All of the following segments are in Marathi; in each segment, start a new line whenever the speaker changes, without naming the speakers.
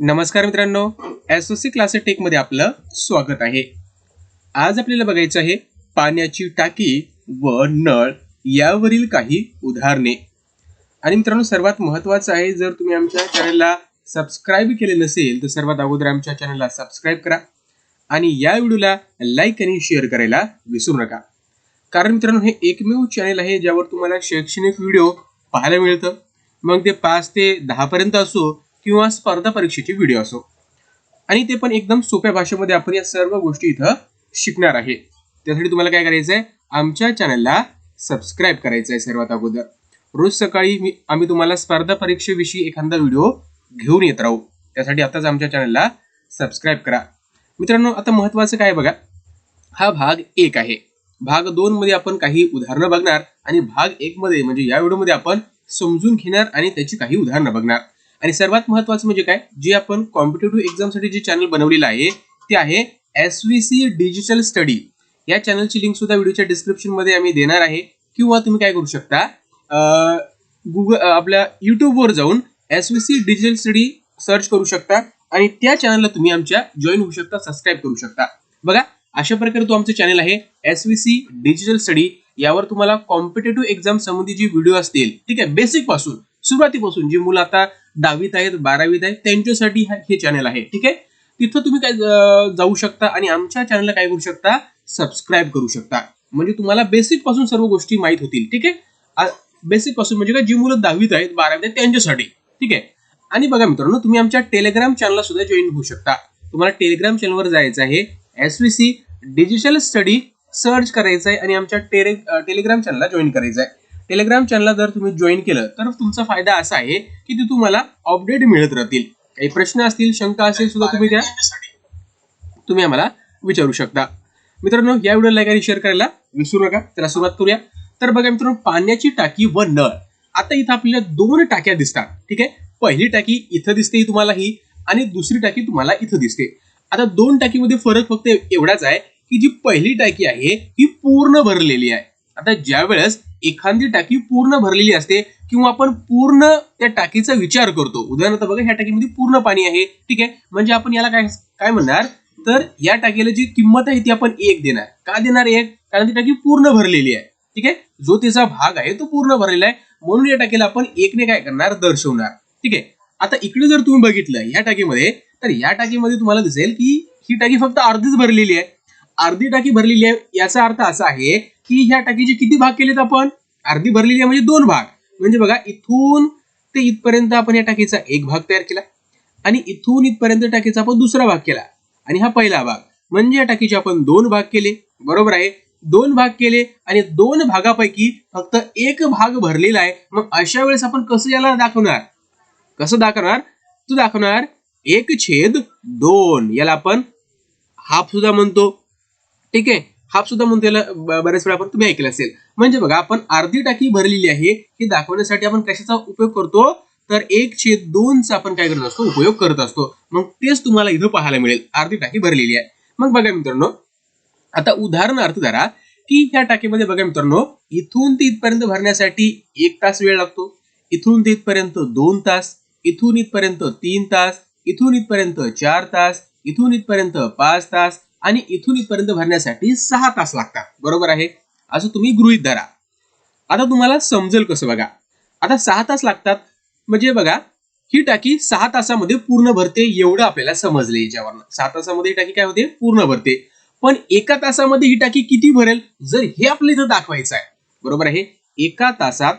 नमस्कार मित्रांनो S O C C classes टेकमध्ये आपलं स्वागत आहे. आज आपल्याला बघायचं आहे पाण्याची टाकी व नळ यावरील काही उदाहरणे. आणि मित्रांनो सर्वात महत्त्वाचं आहे जर तुम्ही आमच्या चॅनलला सबस्क्राईब केले नसेल तर सर्वात अगोदर आमच्या चॅनलला सबस्क्राईब करा. आणि या व्हिडिओला लाईक आणि शेअर करायला विसरू नका. कारण मित्रांनो हे एकमेव चॅनल आहे ज्यावर तुम्हाला शैक्षणिक व्हिडिओ पाहायला मिळतं. मग ते पाच ते दहा पर्यंत असो किंवा स्पर्धा परीक्षेचे व्हिडिओ असो. आणि ते पण एकदम सोप्या भाषेमध्ये आपण या सर्व गोष्टी इथं शिकणार आहे. त्यासाठी तुम्हाला काय करायचं आहे आमच्या चॅनलला सबस्क्राईब करायचं आहे सर्वात अगोदर. रोज सकाळी मी आम्ही तुम्हाला स्पर्धा परीक्षेविषयी एखादा व्हिडिओ घेऊन येत राहू. त्यासाठी आताच आमच्या चॅनलला सबस्क्राईब करा. मित्रांनो आता महत्वाचं काय बघा? हा भाग एक आहे. भाग दोन मध्ये आपण काही उदाहरणं बघणार आणि भाग एक मध्ये म्हणजे या व्हिडिओमध्ये आपण समजून घेणार आणि त्याची काही उदाहरणं बघणार. आणि सर्वात महत्वाचं म्हणजे काय? जे आपण कॉम्पिटेटिव्ह एक्झामसाठी जे चॅनल बनवलेलं आहे ते आहे S V C digital study या चॅनलची लिंक सुद्धा व्हिडिओच्या डिस्क्रिप्शनमध्ये आम्ही देणार आहे. किंवा तुम्ही काय करू शकता गुगल आपल्या युट्यूबवर जाऊन S V C digital study search करू शकता आणि त्या चॅनलला तुम्ही आमच्या जॉईन होऊ शकता सबस्क्राईब करू शकता. बघा अशा प्रकारे तो आमचं चॅनल आहे S V C digital study यावर तुम्हाला कॉम्पिटेटिव्ह एक्झाम संबंधी जी व्हिडिओ असतील ठीक आहे बेसिकपासून सुरुवातीपासून जी मुलं आता दहावीत आहेत बारावीत आहेत त्यांच्यासाठी हा- हे चॅनल आहे. ठीक आहे? तिथं तुम्ही काय जाऊ शकता आणि आमच्या चॅनलला काय करू शकता? सबस्क्राईब करू शकता. म्हणजे तुम्हाला बेसिकपासून सर्व गोष्टी माहीत होतील. ठीक आहे? बेसिकपासून म्हणजे काय जी मुलं दहावीत आहेत बारावीत आहेत त्यांच्यासाठी. ठीक आहे? आणि बघा मित्रांनो तुम्ही आमच्या टेलिग्राम चॅनलला सुद्धा जॉईन होऊ शकता. तुम्हाला टेलिग्राम चॅनलवर जायचं आहे. S C digital study search करायचं आहे आणि आमच्या टेरे टेलिग्राम चॅनलला जॉईन करायचं आहे. टेलिग्राम चॅनलला जर तुम्ही जॉईन केलं तर तुमचा फायदा असा आहे की ते तुम्हाला अपडेट मिळत राहतील. काही प्रश्न असतील शंका असेल सुद्धा तुम्ही त्या तुम्ही आम्हाला विचारू शकता. मित्रांनो या व्हिडिओ लाईक आणि शेअर करायला विसरू नका. त्याला सुरुवात करूया. तर बघा मित्रांनो पाण्याची टाकी व नळ. आता इथं आपल्याला दोन टाक्या दिसतात ठीक आहे? पहिली टाकी इथं दिसते तुम्हाला ही आणि दुसरी टाकी तुम्हाला इथं दिसते. आता दोन टाकीमध्ये फरक फक्त एवढाच आहे की जी पहिली टाकी आहे ही पूर्ण भरलेली आहे. आता ज्या वेळेस एखादी टाकी पूर्ण भरलेली असते किंवा आपण पूर्ण त्या टाकीचा विचार करतो. उदाहरणार्थ बघा ह्या टाकीमध्ये पूर्ण पाणी आहे. ठीक आहे? म्हणजे आपण याला काय काय म्हणणार? तर या टाकीला जी किंमत आहे ती आपण एक देणार. का देणार एक? कारण ती टाकी पूर्ण भरलेली आहे. ठीक आहे? जो तिचा भाग आहे तो पूर्ण भरलेला आहे. म्हणून या टाकीला आपण एकने काय करणार? दर्शवणार. ठीक आहे? आता इकडे जर तुम्ही बघितलं या टाकीमध्ये तर या टाकीमध्ये तुम्हाला दिसेल की ही टाकी फक्त अर्धीच भरलेली आहे. अर्धी टाकी भरलेली आहे याचा अर्थ असा आहे की ह्या टाकीचे किती भाग केलेत आपण? अर्धी भरलेली आहे म्हणजे दोन भाग. म्हणजे बघा इथून ते इथपर्यंत आपण या टाकीचा एक भाग तयार केला आणि इथून इथपर्यंत टाकीचा आपण दुसरा भाग केला. आणि हा पहिला भाग. म्हणजे या टाकीचे आपण दोन भाग केले. बरोबर आहे? दोन भाग केले आणि दोन भागापैकी फक्त एक भाग भरलेला आहे. मग अशा वेळेस आपण कसं याला दाखवणार? कसं दाखवणार? तू दाखवणार एक छेद दोन. याला आपण हाफ सुद्धा म्हणतो. ठीक आहे? हाफ सुद्धा म्हणतो बऱ्याच वेळा आपण तुम्ही ऐकलं असेल. म्हणजे बघा आपण अर्धी टाकी भरलेली आहे हे दाखवण्यासाठी आपण कशाचा उपयोग करतो? तर एक छेद दोनचा आपण काय करत असतो? उपयोग करत असतो. मग तेच तुम्हाला इथं पाहायला मिळेल. अर्धी टाकी भरलेली आहे. मग बघा मित्रांनो आता उदाहरणार्थ धरा की ह्या टाकीमध्ये बघा मित्रांनो इथून ते इथपर्यंत भरण्यासाठी एक तास वेळ लागतो. इथून ते इथपर्यंत दोन तास इथून इथपर्यंत तीन तास इथून इथपर्यंत चार तास इथून इथपर्यंत पाच तास आणि इथून इथपर्यंत भरण्यासाठी सहा तास लागतात. बरोबर आहे? असं तुम्ही गृहित धरा. आता तुम्हाला समजेल कसं बघा. आता सहा तास लागतात. म्हणजे बघा ही टाकी सहा तासामध्ये पूर्ण भरते एवढं आपल्याला समजले याच्यावरनं. सहा तासामध्ये ही टाकी काय होते? पूर्ण भरते. पण एका तासामध्ये ही टाकी किती भरेल? जर हे आपल्या इथं दाखवायचं आहे. बरोबर आहे? एका तासात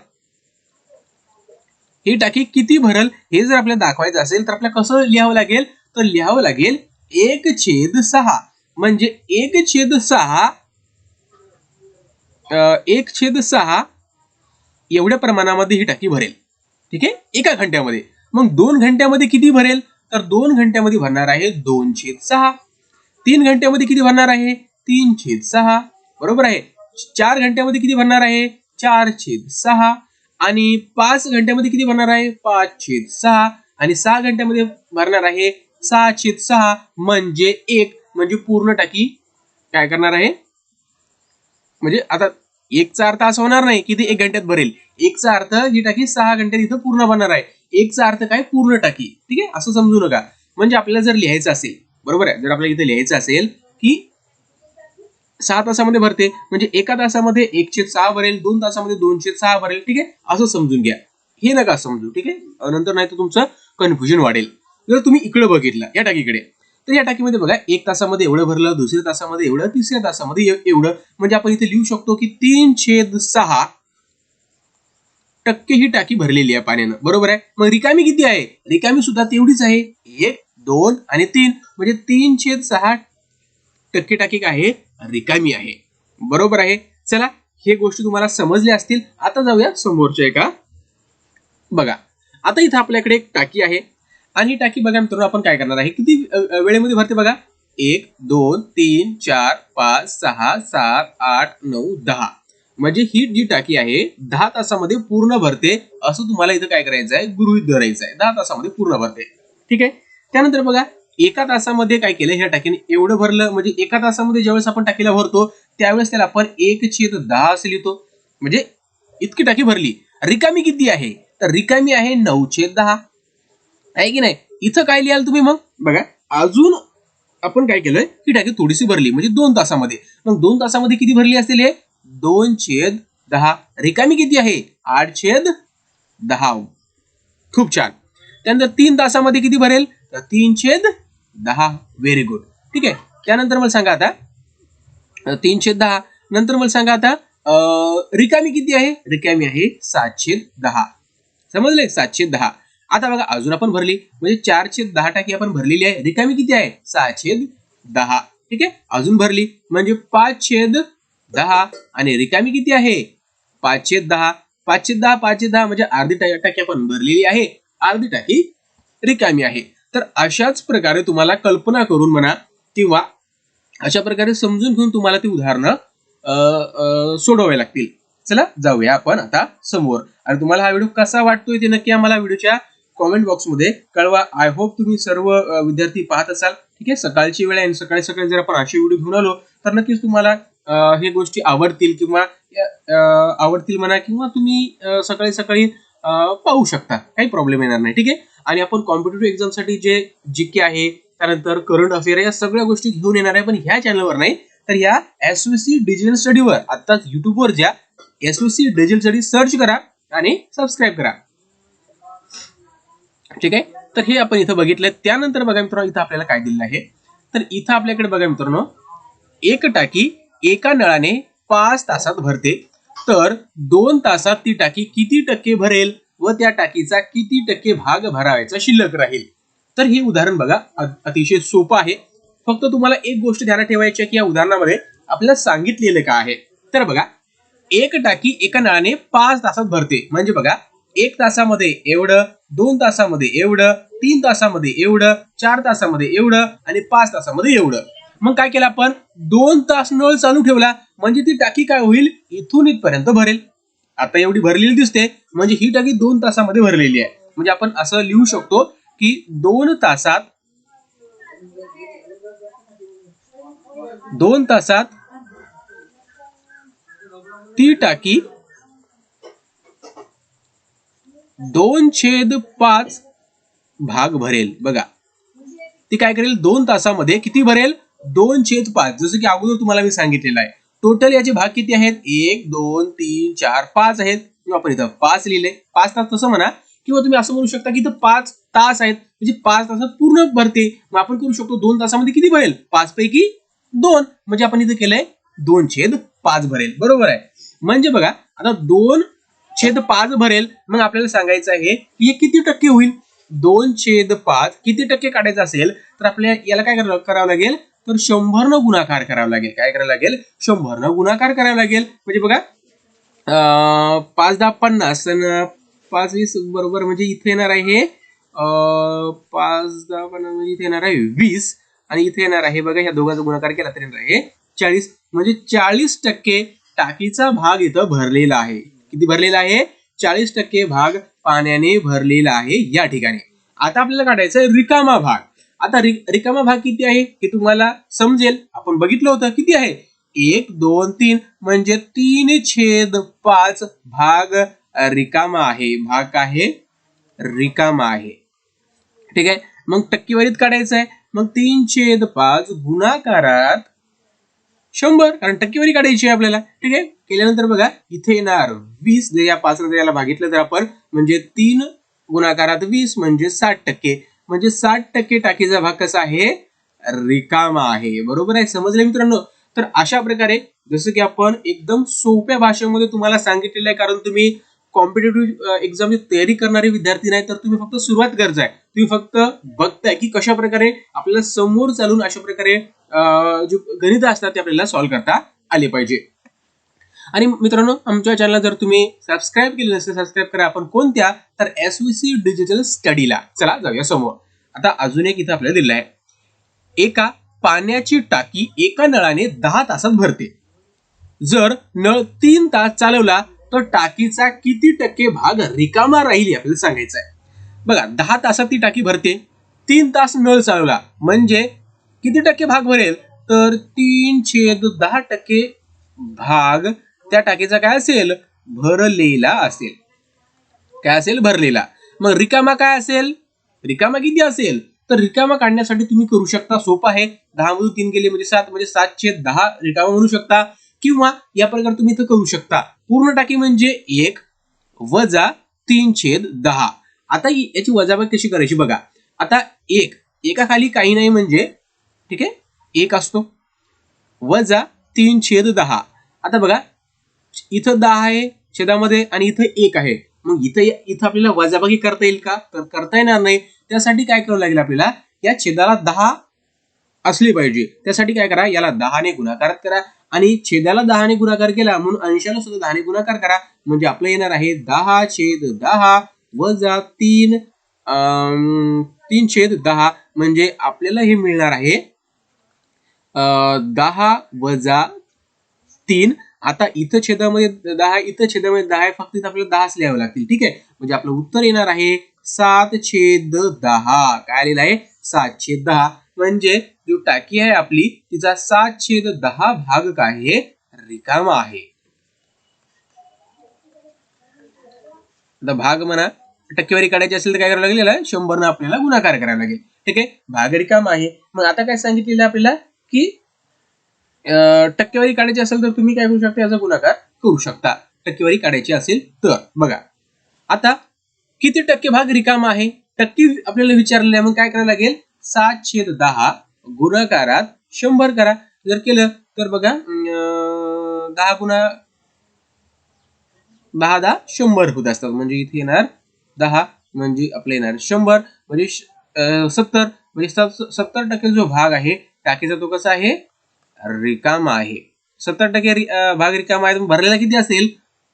ही टाकी किती भरल? हे जर आपल्याला दाखवायचं असेल तर आपल्याला कसं लिहावं लागेल? तर लिहावं लागेल एक छेद सहा. म्हणजे एक छेद सहा एक छेद सहा एवढ्या प्रमाणामध्ये ही टाकी भरेल. ठीक आहे? एका घंट्यामध्ये. मग दोन घंट्यामध्ये किती भरेल? तर दोन घंट्यामध्ये भरणार आहे दोन छेद सहा. तीन घंट्यामध्ये किती भरणार आहे? तीन छेद सहा. बरोबर आहे? चार घंट्यामध्ये किती भरणार आहे? चार छेद सहा. आणि पाच घंट्यामध्ये किती भरणार आहे? पाच छेद सहा. आणि सहा घंट्यामध्ये भरणार आहे सहा छेद सहा म्हणजे एक. म्हणजे पूर्ण टाकी काय करणार आहे? म्हणजे आता एकचा अर्थ असा होणार नाही की ते एक घंट्यात भरेल. एकचा अर्थ ही टाकी सहा घंट्यात इथं पूर्ण बनणार आहे. एकचा अर्थ काय? पूर्ण टाकी. ठीक आहे? असं समजू नका. म्हणजे आपल्याला जर लिहायचं असेल बरोबर आहे? जर आपल्याला इथं लिहायचं असेल की सहा तासामध्ये भरते म्हणजे एका तासामध्ये एकशे सहा भरेल दोन तासामध्ये दोनशे सहा भरेल ठीक आहे? असं समजून घ्या. हे नका समजू ठीक आहे? नंतर नाही तर तुमचं कन्फ्युजन वाढेल. जर तुम्ही इकडे बघितलं या टाकीकडे. तर या टाकीमध्ये बघा एक तासामध्ये एवढं भरलं दुसऱ्या तासामध्ये एवढं तिसऱ्या तासामध्ये एवढं. म्हणजे आपण इथे लिहू शकतो की तीन छेद सहा टक्के ही टाकी भरलेली आहे पाण्यानं. बरोबर आहे? मग रिकामी किती आहे? रिकामी सुद्धा तेवढीच आहे. एक दोन आणि तीन. म्हणजे तीन छेद सहा टक्के टाकी काय आहे रिकामी आहे. बरोबर आहे? चला हे गोष्टी तुम्हाला समजल्या असतील. आता जाऊया समोरच्या एका. बघा आता इथं आपल्याकडे एक टाकी आहे. आणि टाकी बघा मित्रांनो आपण काय करणार आहे? किती वेळेमध्ये भरते बघा? एक दोन तीन चार पाच सहा सात आठ नऊ दहा. म्हणजे ही जी टाकी आहे दहा तासामध्ये पूर्ण भरते. असं तुम्हाला इथं काय करायचं आहे? गृहित धरायचं आहे. दहा तासामध्ये पूर्ण भरते. ठीक आहे? त्यानंतर बघा एका तासामध्ये काय केलं? ह्या टाकीने एवढं भरलं. म्हणजे एका तासामध्ये ज्यावेळेस आपण टाकीला भरतो त्यावेळेस त्याला आपण एक छेद दहा असं लिहितो. म्हणजे इतकी टाकी भरली. रिकामी किती आहे? तर रिकामी आहे नऊ छेद दहा. आहे की नाही? इथं काय लिहाल तुम्ही मग? बघा अजून आपण काय केलंय? ही टाकी थोडीशी भरली म्हणजे दोन तासामध्ये. मग दोन तासामध्ये किती भरली असेल हे? दोन छेद दहा. रिकामी किती आहे? आठ छेद दहा. खूप छान. त्यानंतर तीन तासामध्ये किती भरेल? तर तीन छेद दहा. व्हेरी गुड ठीक आहे? त्यानंतर मला सांगा आता. तीन छेद दहा. नंतर मला सांगा आता रिकामी किती आहे? रिकामी आहे सातशे दहा. समजले सातशे दहा. आता बघा अजून आपण भरली. म्हणजे चार छेद दहा टाकी आपण भरलेली आहे. रिकामी किती आहे? सहा छेद दहा. ठीक आहे? अजून भरली. म्हणजे पाच छेद दहा. आणि रिकामी किती आहे? पाच छेद दहा. पाचशे दहा पाचशे दहा म्हणजे अर्धी टाकी आपण भरलेली आहे. अर्धी टाकी रिकामी आहे. तर अशाच प्रकारे तुम्हाला कल्पना करून म्हणा किंवा अशा प्रकारे समजून घेऊन तुम्हाला ती उदाहरणं अ, सोडवावी लागतील. चला जाऊया आपण आता समोर. आणि तुम्हाला हा व्हिडिओ कसा वाटतोय ते नक्की आम्हाला व्हिडिओच्या कॉमेंट बॉक्समध्ये कळवा. आय होप तुम्ही सर्व विद्यार्थी पाहत असाल. ठीक आहे? सकाळची वेळ आहे आणि सकाळी सकाळी जर आपण असे व्हिडिओ घेऊन आलो तर नक्कीच तुम्हाला हे गोष्टी आवडतील किंवा आवडतील म्हणा किंवा तुम्ही सकाळी सकाळी पाहू शकता. काही प्रॉब्लेम येणार नाही. ठीक आहे? आणि आपण कॉम्पिटेटिव्ह एक्झामसाठी जे जी के आहे त्यानंतर करंट अफेअर या सगळ्या गोष्टी घेऊन येणार आहे. पण ह्या चॅनलवर नाही. तर या एस सी डिजिटल स्टडीवर आत्ताच युट्यूबवर ज्या S C digital study search करा आणि सबस्क्राईब करा. ठीक आहे? तर हे आपण इथं बघितलं त्यानंतर बघा मित्रांनो इथं आपल्याला काय दिलेलं आहे? तर इथं आपल्याकडे बघा मित्रांनो एक टाकी एका नळाने पाच तासात भरते. तर दोन तासात ती टाकी किती टक्के भरेल व त्या टाकीचा किती टक्के भाग भरावायचा शिल्लक राहील? तर हे उदाहरण बघा अतिशय सोपं आहे. फक्त तुम्हाला एक गोष्ट ध्यानात ठेवायची आहे की या उदाहरणामध्ये आपल्याला सांगितलेलं काय आहे? तर बघा एक टाकी एका नळाने पाच तासात भरते. म्हणजे बघा एक तासामध्ये एवढं दोन तासामध्ये एवढं तीन तासामध्ये एवढं चार तासामध्ये एवढं आणि पाच तासामध्ये एवढं. मग काय केलं आपण? दोन तास नळ चालू ठेवला म्हणजे ती टाकी काय होईल? इथून इथपर्यंत भरेल. आता एवढी भरलेली दिसते म्हणजे ही टाकी दोन तासामध्ये भरलेली आहे. म्हणजे आपण असं लिहू शकतो की दोन तासात दोन तासात ती टाकी दोन छेद पाच भाग भरेल. बघा. ती काय करेल? दोन तासामध्ये किती भरेल? दोन छेद पाच. जसं की अगोदर तुम्हाला मी सांगितलेलं आहे. टोटल याचे भाग किती आहेत? एक दोन तीन चार पाच आहेत. आपण इथं पाच लिहिले. पाच तास तसं म्हणा. किंवा तुम्ही असं म्हणू शकता की इथं पाच तास आहेत. म्हणजे पाच तासात पूर्ण भरते. मग आपण करू शकतो दोन तासामध्ये किती भरेल? पाच पैकी दोन. म्हणजे आपण इथं केलंय दोन छेद पाच भरेल. बरोबर आहे. म्हणजे बघा आता दोन छेद पाच भरेल. मग आपल्याला सांगायचं आहे की हे किती टक्के होईल? दोन छेद पाच किती टक्के काढायचं असेल तर आपल्याला याला काय करावं करावं लागेल? तर शंभर न गुणाकार करावा लागेल. काय करावं लागेल? शंभर न गुणाकार करावा लागेल. म्हणजे बघा पाच दहा पन्नास पाच वीस बरोबर म्हणजे इथे येणार आहे पाच दहा पन्नास म्हणजे इथे येणार आहे वीस. आणि इथे येणार आहे बघा ह्या दोघांचा गुणाकार केला तर येणार आहे चाळीस. म्हणजे चाळीस टक्के टाकीचा भाग इथं भरलेला आहे. किती भरलेला आहे? चाळीस टक्के भाग पाण्याने भरलेला आहे या ठिकाणी. आता आपल्याला काढायचा रिकामा भाग. आता रि- रिकामा भाग किती आहे? हे तुम्हाला समजेल. आपण बघितलं होतं किती आहे? एक दोन तीन. म्हणजे तीन छेद पाच भाग रिकामा आहे. भाग आहे रिकामा आहे. ठीक आहे? मग टक्केवारीत काढायचं आहे. मग तीन छेद पाच गुणाकारात शंभर. कारण टक्केवारी काढायची आहे आपल्याला. ठीक आहे? केल्यानंतर बघा इथे येणार वीस जर या पाच याला भागितलं तर आपण म्हणजे तीन गुणाकारात वीस म्हणजे साठ टक्के. म्हणजे साठ टक्के टाकीचा भाग कसा आहे? रिकामा आहे. बरोबर आहे? समजले मित्रांनो? तर अशा प्रकारे जसं की आपण एकदम सोप्या भाषेमध्ये तुम्हाला सांगितलेलं आहे कारण तुम्ही कॉम्पिटेटिव्ह एक्झामची तयारी करणारे विद्यार्थी नाही तर तुम्ही फक्त सुरुवात करताय तुम्ही फक्त बघताय की कशा प्रकारे आपल्याला समोर चालून अशा प्रकारे जे गणित असतात ते आपल्याला सॉल्व्ह करता आले पाहिजे. आणि मित्रांनो आमच्या चॅनलला जर तुम्ही सबस्क्राईब केले नसेल सबस्क्राईब करा. आपण कोणत्या? तर एस व्ही सी डिजिटल स्टडीला चला जाऊया समोर. आता अजून एक इथं आपल्याला दिलं आहे एका पाण्याची टाकी एका नळाने दहा तासात भरते. जर नळ तीन तास चालवला तर टाकीचा किती टक्के भाग रिकामा राहील आपल्याला सांगायचं आहे बघा दहा तासात ती टाकी भरते. तीन तास नळ चालवला. म्हणजे किती टक्के भाग भरेल? तर तीन छेद दहा टक्के भाग त्या टाकीचा काय असेल? भरलेला असेल. काय असेल? भरलेला. मग रिकामा काय असेल? रिकामा किती असेल? तर रिकामा काढण्यासाठी तुम्ही करू शकता सोपं आहे. दहा मधून तीन गेले म्हणजे सात म्हणजे सात छेद दहा रिकामा म्हणू शकता. किंवा या प्रकारे तुम्ही इथं करू शकता. पूर्ण टाकी म्हणजे एक वजा तीन छेद दहा. आता याची वजाबाकी कशी करायची बघा. आता एक एका खाली काही नाही म्हणजे ठीक आहे? एक असतो. वजा तीन छेद दहा. आता बघा इथं दहा आहे छेदामध्ये आणि इथं एक आहे. मग इथं इथं आपल्याला वजाबाकी करता येईल का? तर करता येणार नाही. त्यासाठी काय करावं लागेल आपल्याला? या छेदाला दहा असली पाहिजे. त्यासाठी काय करा? याला दहाने गुणाकार करा. आणि छेदाला दहाने गुणाकार केला म्हणून अंशाला सुद्धा दहाने गुणाकार करा. म्हणजे आपलं येणार आहे दहा छेद दहा वजा तीन तीन छेद दहा. म्हणजे आपल्याला हे मिळणार आहे दहा वजा तीन. आता इथं छेदामध्ये दहा इथं छेदामध्ये दहा आहे फक्त इथं आपल्याला दहाच लिहावं लागतील. ठीक आहे? म्हणजे आपलं उत्तर येणार आहे सात छेद दहा. काय आलेलं आहे? सात छेद दहा. म्हणजे जो टाकी आहे आपली तिचा सात छेद दहा भाग काय? आहे रिकामा आहे. आता भाग म्हणा टक्केवारी काढायची असेल तर काय करावं लागेल शंभरनं आपल्याला गुणाकार करावा लागेल. ठीक आहे? भाग रिकामा आहे. मग आता काय सांगितलेलं आपल्याला? की टक्केवारी काढायची असेल तर तुम्ही काय करू शकता? याचा गुणाकार करू शकता. टक्केवारी काढायची असेल तर. बघा. आता किती टक्के भाग रिकामा आहे? टक्के आपल्याला विचारलेलं आहे मग काय करायला लागेल? सात छेद दहा गुणाकारात शंभर करा. जर केलं तर बघा दहा गुणा दहा दहा शंभर होत असतात. म्हणजे इथे येणार दहा म्हणजे आपलं येणार शंभर. म्हणजे सत्तर. म्हणजे सत्तर टक्के जो भाग आहे टाकीचा तो कसा आहे? रिकामा आहे. सत्तर टक्के भाग रिकामा आहे. भरलेला किती असेल?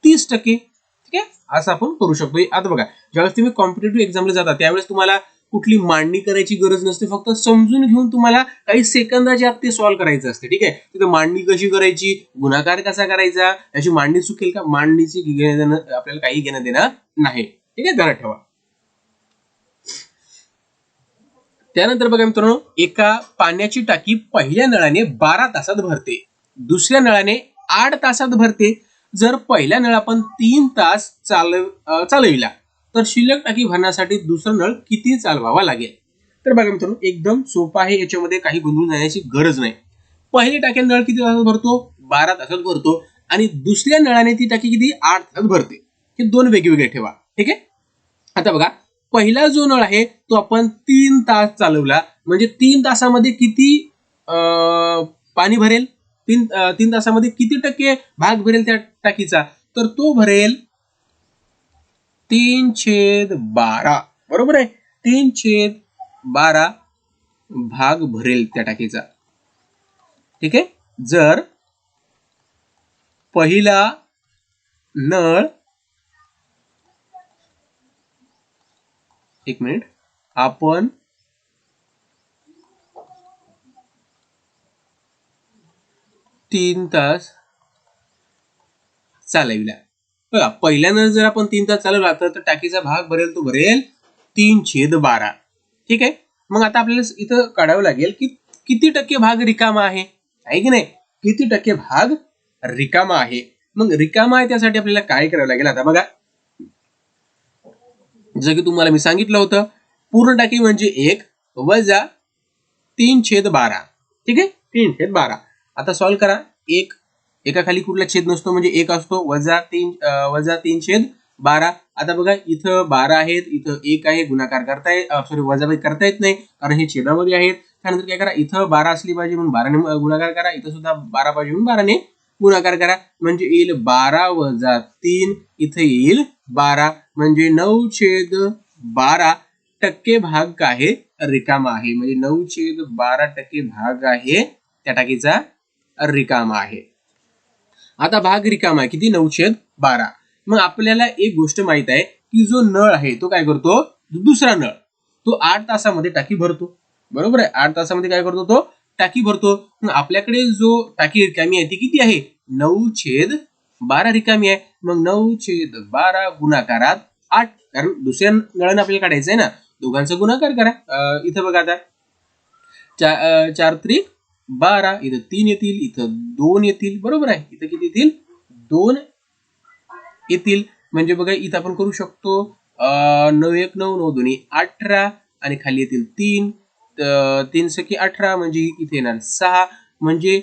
तीस टक्के. ठीक आहे? असं आपण करू शकतो. आता बघा ज्यावेळेस तुम्ही कॉम्पिटेटिव्ह एक्झामला जाता त्यावेळेस तुम्हाला कुठली मांडणी करायची गरज नसते. फक्त समजून घेऊन तुम्हाला काही सेकंदाच्या आत ते सॉल्व्ह करायचं असते. ठीक आहे? तिथे मांडणी कशी करायची? गुणाकार कसा करायचा? याची मांडणी चुकेल का? मांडणीची घेणं देणं आपल्याला काही घेणं देणं नाही. ठीक आहे? घरात ठेवा. त्यानंतर बघा मित्रांनो एका पाण्याची टाकी पहिल्या नळाने बारा तासात भरते. दुसऱ्या नळाने आठ तासात भरते. जर पहिल्या नळ आपण तीन तास चालव चालविला तर शिल्लक टाकी भरण्यासाठी दुसरा नळ किती चालवावा लागेल? तर बघा मित्रांनो एकदम सोपा आहे. याच्यामध्ये काही गोंधळून जाण्याची गरज नाही. पहिली टाकी नळ किती तासात भरतो? बारा तासात भरतो. आणि दुसऱ्या नळाने ती टाकी किती? आठ तासात भरते. हे दोन वेगवेगळे ठेवा. ठीक आहे? आता बघा पहिला जो नळ आहे तो आपण तीन तास चालवला. म्हणजे तीन तासामध्ये किती पाणी भरेल? तीन तीन तासामध्ये किती टक्के भाग भरेल त्या टाकीचा? तर तो भरेल तीन छेद बारा. बरोबर आहे? तीन छेद बारा भाग भरेल त्या टाकीचा. ठीक आहे? जर पहिला नळ एक मिनिट. आपण तीन तास चालविला. बघा पहिल्यानं जर आपण तीन तास चालवला तर टाकीचा भाग भरेल तो भरेल तीन छेद बारा. ठीक आहे? मग आता आपल्याला इथं काढावं लागेल की किती टक्के भाग रिकामा आहे? आहे की नाही? किती टक्के भाग रिकामा आहे? मग रिकामा आहे त्यासाठी आपल्याला काय करावं लागेल? आता बघा जसं की तुम्हाला मी सांगितलं होतं पूर्ण टाकी म्हणजे एक वजा तीन छेद बारा. ठीक आहे? तीन छेद बारा. आता सॉल्व्ह करा. एक एका खाली कुठला छेद नसतो म्हणजे एक असतो वजा तीन वजा तीन छेद बारा. आता बघा इथं बारा आहेत इथं एक आहे गुणाकार करता येत सॉरी वजाबाई करता येत नाही कारण हे छेदामध्ये आहेत. त्यानंतर काय करा इथं बारा असली पाहिजे म्हणून बाराने गुणाकार करा. इथं सुद्धा बारा पाहिजे म्हणून बाराने गुणाकार करा. म्हणजे येईल बारा वजा तीन इथं येईल बारा म्हणजे नऊ छेद बारा टक्के भाग काय आहे रिकामा आहे. म्हणजे नऊ छेद बारा टक्के भाग आहे त्या टाकीचा रिकामा आहे. आता भाग रिकामा आहे. किती? नऊ छेद बारा. मग आपल्याला एक गोष्ट माहीत आहे की जो नळ आहे तो काय करतो? दुसरा नळ. तो आठ तासामध्ये टाकी भरतो. बरोबर आहे? आठ तासामध्ये काय करतो तो? टाकी भरतो. मग आपल्याकडे जो टाकी रिकामी आहे ती किती आहे? नऊ छेद बारा रिकामी आहे. मग नऊ छेद बारा गुणाकारात आठ. कारण दुसऱ्या नळानं आपल्याला काढायचं आहे ना. दोघांचा गुणाकार करा. इथं बघा आता. चा- चार त्रिक. बारा. इथं तीन येतील. इथं दोन येतील. बरोबर आहे. इथं किती येतील? दोन येतील. म्हणजे बघा इथं आपण करू शकतो नऊ एक नऊ नऊ दोन्ही अठरा. आणि खाली येतील तीन. तीन सखी अठरा. म्हणजे इथे येणार सहा. म्हणजे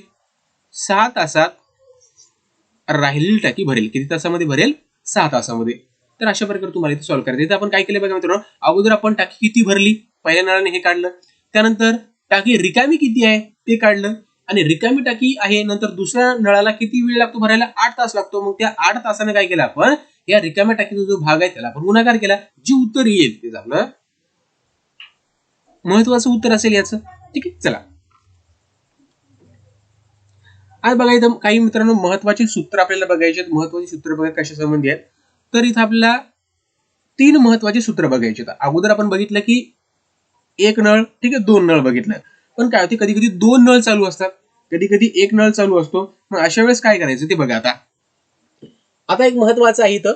सहा तासात राहिलेली टाकी भरेल. किती तासामध्ये भरेल? सहा तासामध्ये. तर अशा प्रकारे तुम्हाला इथे सॉल्व्ह करायचं. इथे आपण काय केलं बघा मित्रांनो? अगोदर आपण टाकी किती भरली? पहिल्या नळाने हे काढलं. त्यानंतर टाकी रिकामी किती आहे? ते काढलं. आणि रिकामी टाकी आहे नंतर दुसऱ्या नळाला किती वेळ लागतो भरायला? आठ तास लागतो. मग त्या आठ तासाने काय केलं आपण? या रिकाम्या टाकीचा जो भाग आहे त्याला आपण गुणाकार केला. जी उत्तर येईल ते आपलं महत्वाचं उत्तर असेल याचं. ठीक आहे? चला. आज बघा इथं काही मित्रांनो महत्त्वाचे सूत्र आपल्याला बघायची आहेत. सूत्र बघा कशा संबंधी आहेत. तर इथं आपल्याला तीन महत्वाची सूत्र बघायचे आहेत. अगोदर आपण बघितलं की एक नळ ठीक आहे दोन नळ बघितलं. पण काय होते कधी कधी दोन नळ चालू असतात. कधी कधी एक नळ चालू असतो. मग अशा वेळेस काय करायचं ते बघा आता. आता एक महत्वाचं आहे इथं.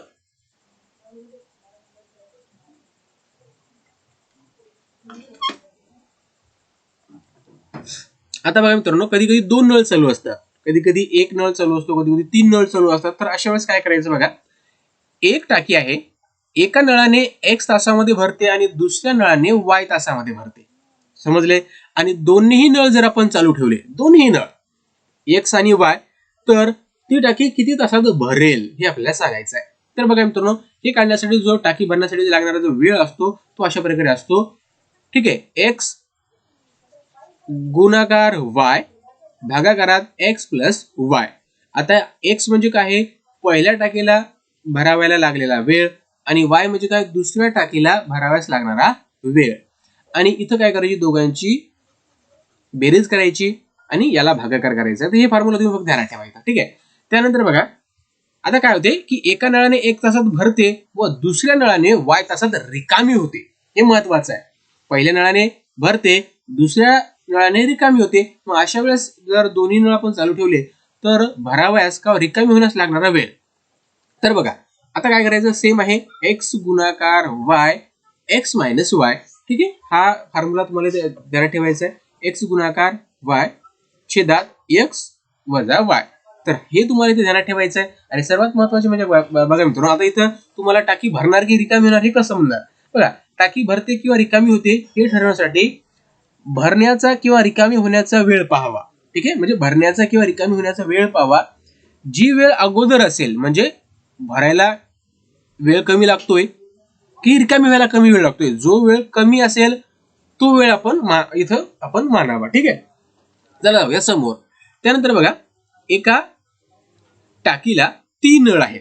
आता बघा मित्रांनो कधी कधी दोन नळ चालू असतात. कधी कधी एक नळ चालू असतो कधी कधी तीन नळ चालू असतात. तर अशा वेळेस काय करायचं बघा? एक टाकी आहे एका नळाने एक्स तासामध्ये भरते आणि दुसऱ्या नळाने वाय तासामध्ये भरते. समजले? आणि दोन्ही नळ जर आपण चालू ठेवले दोन्ही नळ एक्स आणि वाय तर ती टाकी किती तासात भरेल हे आपल्याला सांगायचं आहे तर बघा मित्रांनो हे काढण्यासाठी जो टाकी भरण्यासाठी लागणारा जो वेळ असतो तो अशा प्रकारे असतो. ठीक आहे? एक्स गुणाकार वाय भागाकारात एक्स प्लस वाय आता एक्स म्हणजे काय आहे? पहिल्या टाकीला भरावायला लागलेला वेळ आणि वाय म्हणजे काय? दुसऱ्या टाकीला भराव्यास लागणारा वेळ. आणि इथं काय करायची? दोघांची बेरीज करायची आणि याला भागाकार करायचा. तर हे फॉर्म्युला तुम्ही फक्त ध्यानात ठेवायचा. ठीक आहे? त्यानंतर बघा आता काय होते की एका नळाने एक तासात भरते व दुसऱ्या नळाने वाय तासात रिकामी होते. हे महत्वाचं आहे. पहिल्या नळाने भरते दुसऱ्या नळाने रिकामी होते. मग अशा वेळेस जर दोन्ही नळ आपण चालू ठेवले तर भरावयास का रिकामी होण्यास लागणारा वेळ? तर बघा आता काय करायचं? सेम आहे. एक्स गुणाकार वाय एक्स मायनस वाय ठीक आहे? हा फॉर्म्युला तुम्हाला इथे ध्यानात ठेवायचा आहे. एक्स गुणाकार वाय छेदात एक्स वजा वाय तर हे तुम्हाला इथे ध्यानात ठेवायचं आहे. आणि सर्वात महत्त्वाचे म्हणजे बघा मित्रांनो आता इथं तुम्हाला टाकी भरणार की रिकामी होणार हे कसं म्हणणार? बघा टाकी भरते किंवा रिकामी होते हे ठरवण्यासाठी भरण्याचा किंवा रिकामी होण्याचा वेळ पाहावा. ठीक आहे? म्हणजे भरण्याचा किंवा रिकामी होण्याचा वेळ पाहावा. जी वेळ अगोदर असेल म्हणजे भरायला वेळ कमी लागतोय की रिकामी व्हायला कमी वेळ लागतोय? जो वेळ कमी असेल तो वेळ आपण मा इथं आपण मानावा. ठीक आहे? चला जाऊया समोर. त्यानंतर बघा एका टाकीला तीन नळ आहेत.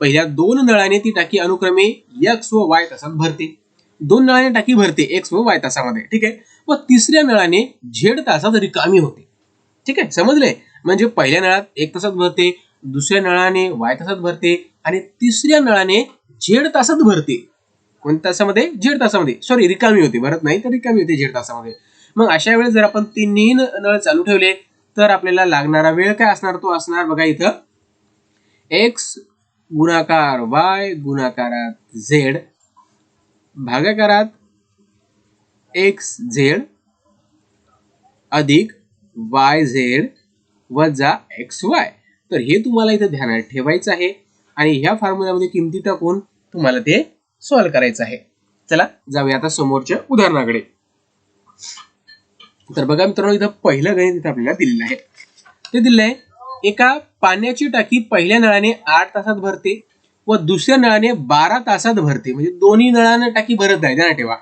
पहिल्या दोन नळाने ती टाकी अनुक्रमे एक्स व वाय तासात भरते. दोन नळाने टाकी भरते एक्स व वाय तासामध्ये. ठीक आहे? व तिसऱ्या नळाने झेड तासात रिकामी होते. ठीक आहे? समजले म्हणजे पहिल्या नळात एक तासात भरते दुसऱ्या नळाने वाय तासात भरते आणि तिसऱ्या नळाने झेड तासात भरते. कोणत्या तासामध्ये? झेड तासामध्ये. सॉरी रिकामी होते. भरत नाही तर रिकामी होते झेड तासामध्ये. मग अशा वेळेस जर आपण तिन्ही नळ चालू ठेवले तर आपल्याला लागणारा वेळ काय असणार? तो असणार बघा इथं. एक्स गुणाकार वाय गुणाकारात झेड भागाकारात एक्स झेड अधिक वाय झेड वजा एक्स वाय. तर हे तुम्हाला इथं ध्यानात ठेवायचं आहे. आणि ह्या फॉर्म्युल्यामध्ये किमती टाकून तुम्हाला ते सॉल्व्ह करायचं आहे. चला जाऊया आता समोरच्या उदाहरणाकडे. तर बघा मित्रांनो इथं पहिलं गणित इथं आपल्याला दिलेलं आहे. ते दिलेलं आहे एका पाण्याची टाकी पहिल्या नळाने आठ तासात भरते व दुसऱ्या नळाने बारा तासात भरते. म्हणजे दोन्ही नळाने टाकी भरत आहे ध्यानात ठेवा.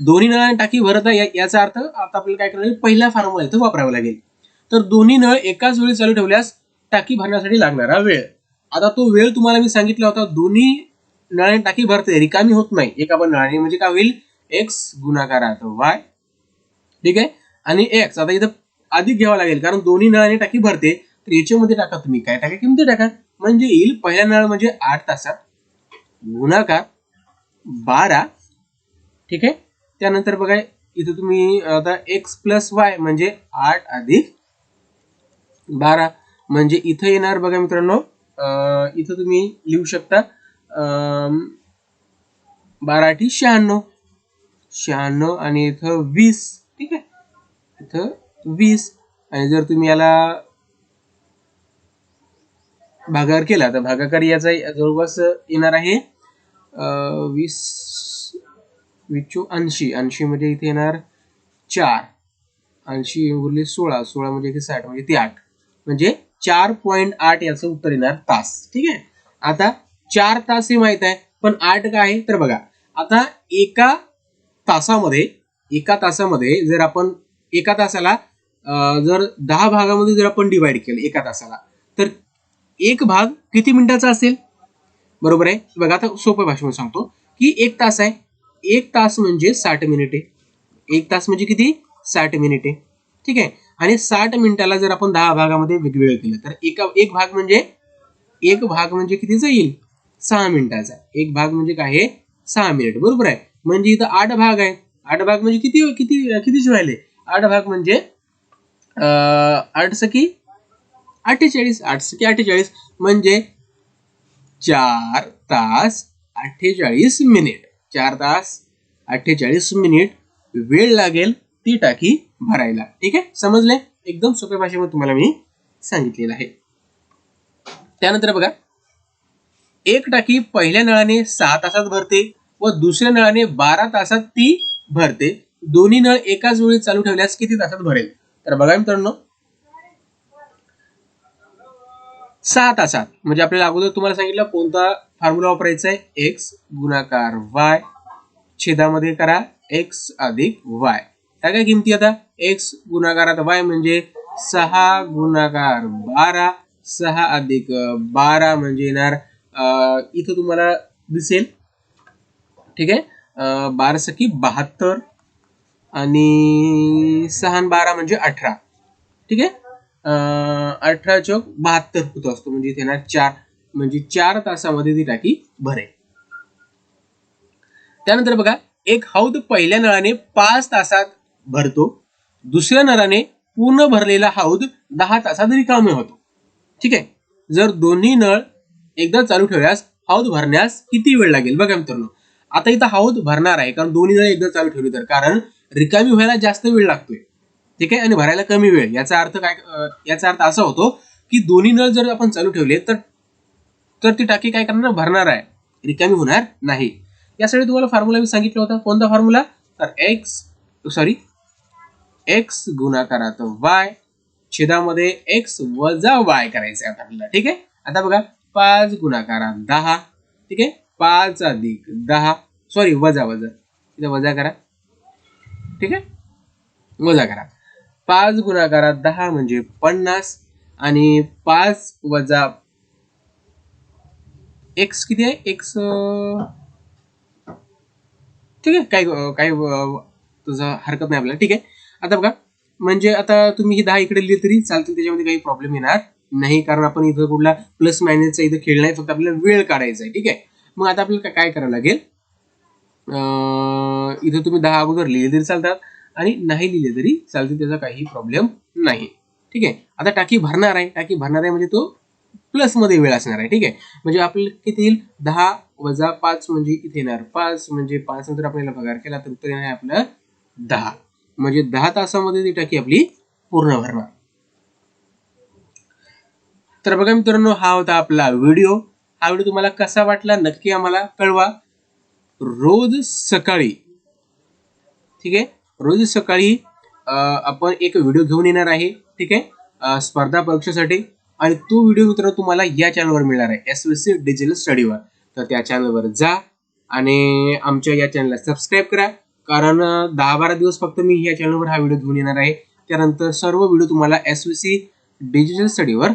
दोन्ही नळाने टाकी भरत आहे याचा अर्थ आता आपल्याला काय करायला लागेल? पहिला फॉर्म्युला इथं वापरावा लागेल. तर दोन्ही नळ एकाच वेळी चालू ठेवल्यास टाकी भरण्यासाठी लागणारा वेळ. आता तो वेळ तुम्हाला मी सांगितला होता दोन्ही नळाने टाकी भरते रिकामी होत नाही. एका पण नळाने म्हणजे काय होईल? एक्स गुणाकारात वाय ठीक आहे? आणि एक्स आता इथं अधिक घ्यावा लागेल कारण दोन्ही नळाने टाकी भरते तर याच्यामध्ये टाका तुम्ही. काय टाका? किमती टाका. म्हणजे येईल पहिला नळ म्हणजे आठ तासात गुणाकार बारा. ठीक आहे? त्यानंतर बघा इथं तुम्ही आता एक्स प्लस वाय म्हणजे आठ अधिक बारा. म्हणजे इथं येणार बघा मित्रांनो इथं तुम्ही लिहू शकता बारा आठी शहाण्णव. शहाण्णव आणि इथं वीस ठीक आहे? इथं वीस. आणि जर तुम्ही याला भागाकार केला तर भागाकार याचा जवळपास येणार आहे वीस विचू ऐंशी ऐंशी म्हणजे इथे येणार चार. ऐंशी उरले सोळा सोळा म्हणजे इथे साठ म्हणजे ते आठ. म्हणजे चार पॉईंट आठ याचं उत्तर येणार तास. ठीक आहे? आता चार तास हे माहीत आहे पण आठ काय आहे? तर बघा आता एका तासामध्ये एका तासामध्ये जर आपण एका तासाला जर दहा भागामध्ये जर आपण डिवाइड केलं एका तासाला तर एक भाग किती मिनिटाचा असेल? बरोबर आहे? बघा आता सोप्या भाषेमध्ये सांगतो की एक तास आहे. एक तास म्हणजे साठ मिनिटे. एक तास म्हणजे किती? साठ मिनिटे. ठीक आहे? आणि साठ मिनिटाला जर आपण दहा भागामध्ये वेगवेगळं केलं तर एका एक भाग म्हणजे एक भाग म्हणजे कितीचा येईल? सहा मिनिटाचा. एक भाग म्हणजे काय आहे? सहा मिनिट. बरोबर आहे? म्हणजे इथं आठ भाग आहे. आठ भाग म्हणजे किती किती किती व्हायले आठ भाग म्हणजे आठ सखी अठ्ठेचाळीस. आठ सखी अठ्ठेचाळीस म्हणजे चार तास अठ्ठेचाळीस मिनिट. चार तास अठ्ठेचाळीस मिनिट वेळ लागेल ती टाकी भरायला. ठीक आहे? समजले? एकदम सोप्या भाषेमध्ये तुम्हाला मी सांगितलेलं आहे. त्यानंतर बघा एक टाकी पहिल्या नळाने सहा तासात भरते व दुसऱ्या नळाने बारा तासात ती भरते. दोन्ही नळ एकाच वेळी चालू ठेवल्यास किती तासात भरेल? तर बघा मित्रांनो सहा तासात म्हणजे आपल्याला अगोदर तुम्हाला सांगितलं कोणता फॉर्म्युला वापरायचा आहे? एक्स गुणाकार वाय छेदामध्ये करा. एक्स अधिक वाय त्या काय किमती आता? एक्स गुणाकारात वाय म्हणजे सहा गुणाकार बारा. सहा अधिक बारा म्हणजे येणार इथं तुम्हाला दिसेल. ठीक आहे? बारा सखी बहात्तर आणि सहा बारा म्हणजे अठरा. ठीक आहे? अठरा चौक बहात्तर होतो असतो. म्हणजे इथे ना चार म्हणजे चार तासामध्ये ती टाकी भरेल. त्यानंतर बघा एक हौद पहिल्या नळाने पाच तासात भरतो. दुसऱ्या नळाने पूर्ण भरलेला हौद दहा तासात रिकामे होतो. ठीक आहे? जर दोन्ही नळ एकदा चालू ठेवल्यास हौद भरण्यास किती वेळ लागेल? बघा मित्रांनो आता इथं हौद भरणार आहे कारण दोन्ही नळ एकदा चालू ठेवली तर. कारण रिकामी व्हायला जास्त वेळ लागतोय. ठीक आहे आणि भरायला कमी वेळ. याचा अर्थ काय याचा अर्थ असा होतो की दोन्ही नळ जर आपण चालू ठेवले तर तर ती टाकी काय करणार? भरणार आहे. रिकामी होणार नाही. यासाठी तुम्हाला फॉर्म्युला मी सांगितला होता. कोणता फॉर्म्युला तर एक्स सॉरी एक्स गुणाकारात वाय छेदामध्ये एक्स वजा वाय करायचं आहे आता आपल्याला. ठीक आहे? आता बघा पाच गुणाकारात दहा. ठीक आहे? पाच अधिक दहा. सॉरी वजा वजा. इथं वजा करा. ठीक आहे? वजा करा. पाच गुणाकारात दहा म्हणजे पन्नास आणि पाच वजा एक्स किती आहे? एक्स ठीक आहे. काही काही तुझं हरकत नाही आपल्याला. ठीक आहे. आता बघा. म्हणजे आता तुम्ही ही दहा इकडे लिहिले तरी चालतील. त्याच्यामध्ये काही प्रॉब्लेम येणार नाही. कारण आपण इथं कुठला प्लस मायनसचा इथं खेळ नाही फक्त आपल्याला वेळ काढायचा आहे. ठीक आहे. मग आता आपल्याला काय- करावं लागेल? अं, इथं तुम्ही दहा अगोदर लिहिले तरी चालतात. आणि नाही लिहिले तरी चालते त्याचा काही प्रॉब्लेम नाही. ठीक आहे? आता टाकी भरणार आहे. टाकी भरणार आहे म्हणजे तो प्लसमध्ये वेळ असणार आहे. ठीक आहे? म्हणजे आपल्याला किती येईल? दहा वजा पाच म्हणजे इथे येणार. पाच म्हणजे पाच नंतर आपल्याला पगार केला तर उत्तर येणार आहे आपलं दहा. म्हणजे दहा तासामध्ये ती टाकी आपली पूर्ण भरणार. तर बघा मित्रांनो हा होता आपला व्हिडिओ हा व्हिडिओ तुम्हाला कसा वाटला नक्की आम्हाला कळवा. रोज सकाळी. ठीक आहे? रोज सकाळी आपण एक व्हिडिओ घेऊन येणार आहे ठीक आहे? स्पर्धा परीक्षेसाठी. आणि तो व्हिडिओ मित्र तुम्हाला या चॅनलवर मिळणार आहे एस सी डिजिटल स्टडीवर तर त्या चॅनलवर जा आणि आमच्या या चॅनलला सबस्क्राईब करा. कारण दहा बारा दिवस फक्त मी या चॅनलवर हा व्हिडिओ घेऊन येणार आहे. त्यानंतर सर्व व्हिडिओ तुम्हाला एस सी डिजिटल स्टडीवर